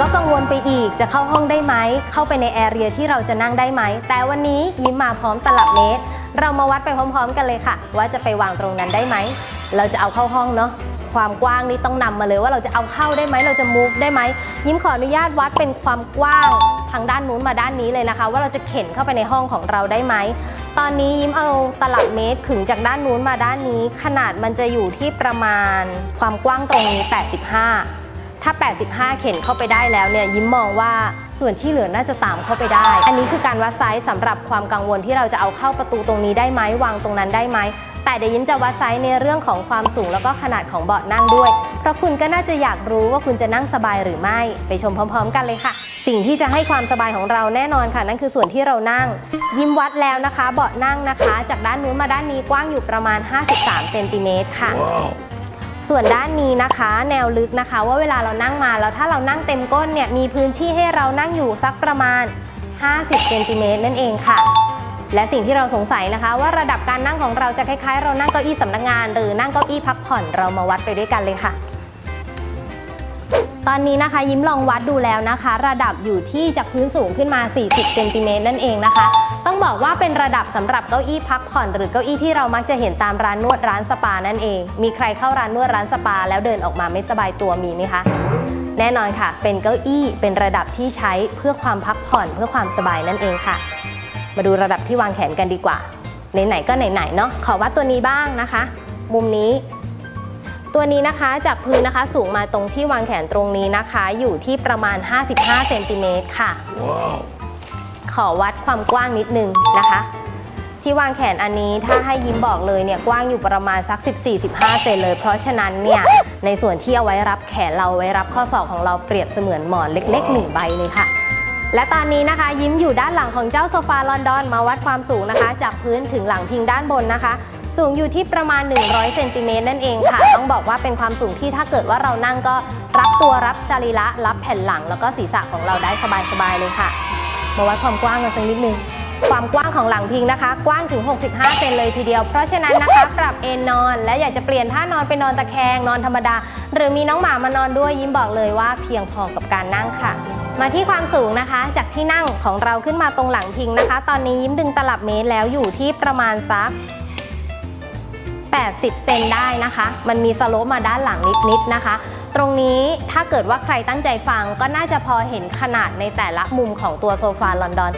ก็กังวลไปอีกจะเข้าห้องได้ไหม เข้าไปในแอเรียที่เราจะนั่งได้ไหม แต่วันนี้ยิ้มมาพร้อมตลับเมตร เรามาวัดไปพร้อมๆ กันเลยค่ะ ว่าจะไปวางตรงนั้นได้ไหม เราจะเอาเข้าห้องเนาะความกว้างนี่ต้องนำมาเลยว่าเราจะเอาเข้าได้ไหมเราจะ move ได้ไหม ยิ้มขออนุญาตวัดเป็นความกว้างทางด้านนู้นมาด้านนี้เลยนะคะ ว่าเราจะเข็นเข้าไปในห้องของเราได้ไหม ตอนนี้ยิ้มเอาตลับเมตรขึงจากด้านนู้นมาด้านนี้ ขนาดมันจะอยู่ที่ประมาณความกว้างตรงนี้ 85 ถ้า 85 เข็นเข้าไปได้แล้วเนี่ยยิ้มมองว่าส่วนที่เหลือน่าจะตามเข้าไปได้ อันนี้คือการวัดไซส์สำหรับความกังวลที่เราจะเอาเข้าประตูตรงนี้ได้ไหมวางตรงนั้นได้ไหมแต่เดี๋ยวยิ้มจะวัดไซส์ในเรื่องของความสูงแล้วก็ขนาดของเบาะนั่งด้วย เพราะคุณก็น่าจะอยากรู้ว่าคุณจะนั่งสบายหรือไม่ ไปชมพร้อม ๆ กันเลยค่ะ สิ่งที่จะให้ความสบายของเราแน่นอนค่ะ นั่นคือส่วนที่เรานั่ง ยิ้มวัดแล้วนะคะ เบาะนั่งนะคะ จากด้านนู้นมาด้านนี้กว้างอยู่ประมาณ 53เซนติเมตรค่ะ ส่วนด้านนี้นะคะ แนวลึกนะคะ ว่าเวลาเรานั่งมาแล้วถ้าเรานั่งเต็มก้นเนี่ยมีพื้นที่ให้เรานั่งอยู่สักประมาณ 50เซนติเมตรนั่นเองค่ะ และสิ่งที่เราสงสัยนะคะ ว่าระดับการนั่งของเราจะคล้ายๆ เรานั่งเก้าอี้สำนักงาน หรือนั่งเก้าอี้พักผ่อนเรามาวัดไปด้วยกันเลยค่ะ ตอนนี้นะคะยิ้มลองวัดดูแล้วนะคะ ระดับอยู่ที่จากพื้นสูงขึ้นมา 40เซนติเมตรนั่นเองนะคะ ต้องบอกว่าเป็นระดับสำหรับเก้าอี้พักผ่อนหรือเก้าอี้ที่เรามักจะเห็นตามร้านนวดร้านสปานั่นเอง มีใครเข้าร้านนวดร้านสปา แล้วเดินออกมาไม่สบายตัวมีไหมคะ แน่นอนค่ะ เป็นเก้าอี้เป็นระดับที่ใช้เพื่อความพักผ่อนเพื่อความสบายนั่นเองค่ะ มาดูระดับที่วางแขนกันดีกว่าไหนๆก็ไหนๆเนาะขอวัดตัวนี้บ้างนะคะ มุมนี้ ตัวนี้นะคะจากพื้นนะคะสูงมาตรงที่วางแขนตรงนี้นะคะ อยู่ที่ประมาณ 55เซนติเมตรค่ะขอวัดความกว้างนิดนึงนะคะ ที่วางแขนอันนี้ถ้าให้ยิ้มบอกเลยเนี่ยกว้างอยู่ประมาณสัก 14-15เซนเลย เพราะฉะนั้นเนี่ยในส่วนที่เอาไว้รับแขนเราไว้รับข้อศอกของเราเปรียบเสมือนหมอนเล็กๆหนึ่งใบเลยค่ะและตอนนี้นะคะยิ้มอยู่ด้านหลังของเจ้าโซฟาลอนดอนมาวัดความสูงนะคะ จากพื้นถึงหลังพิงด้านบนนะคะ สูงอยู่ที่ประมาณ 100เซนติเมตรนั่นเองค่ะ ต้องบอกว่าเป็นความสูงที่ถ้าเกิดว่าเรานั่งก็รับตัวรับสรีระรับแผ่นหลัง แล้วก็ศีรษะของเราได้สบายๆเลยค่ะ มาวัดความกว้างกันสักนิดนึงความกว้างของหลังพิงนะคะ กว้างถึง 65 เซนเลยทีเดียว เพราะฉะนั้นนะคะ ปรับเอนนอน และอยากจะเปลี่ยนท่านอนไปนอนตะแคงนอนธรรมดา หรือมีน้องหมามานอนด้วยยิ้มบอกเลยว่าเพียงพอกับการนั่งค่ะ มาที่ความสูงนะคะ จากที่นั่งของเราขึ้นมาตรงหลังพิงนะคะ ตอนนี้ยิ้มดึงตลับเมตรแล้วอยู่ที่ประมาณสัก 80 เซนได้นะคะ มันมีสโลปมาด้านหลังนิดๆนะคะ ตรงนี้ถ้าเกิดว่าใครตั้งใจฟังก็น่าจะพอเห็นขนาดในแต่ละมุมของตัวโซฟาลอนดอน